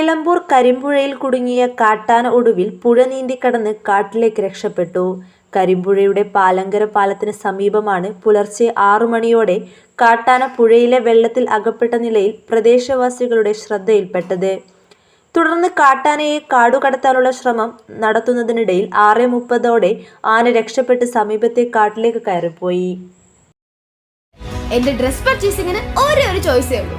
നിലമ്പൂർ കരിമ്പുഴയിൽ കുടുങ്ങിയ കാട്ടാന ഒടുവിൽ പുഴ നീന്തിക്കടന്ന് കാട്ടിലേക്ക് രക്ഷപ്പെട്ടു. കരിമ്പുഴയുടെ പാലങ്കര പാലത്തിന് സമീപമാണ് പുലർച്ചെ ആറു മണിയോടെ കാട്ടാന പുഴയിലെ വെള്ളത്തിൽ അകപ്പെട്ട നിലയിൽ പ്രദേശവാസികളുടെ ശ്രദ്ധയിൽപ്പെട്ടത്. തുടർന്ന് കാട്ടാനയെ കാടുകടത്താനുള്ള ശ്രമം നടത്തുന്നതിനിടയിൽ ആറ് മുപ്പതോടെ ആന രക്ഷപ്പെട്ട് സമീപത്തെ കാട്ടിലേക്ക് കയറിപ്പോയി. എന്റെ ഡ്രസ് പർച്ചേസിംഗിന് ഒരേ ചോയ്സേ ഉള്ളൂ.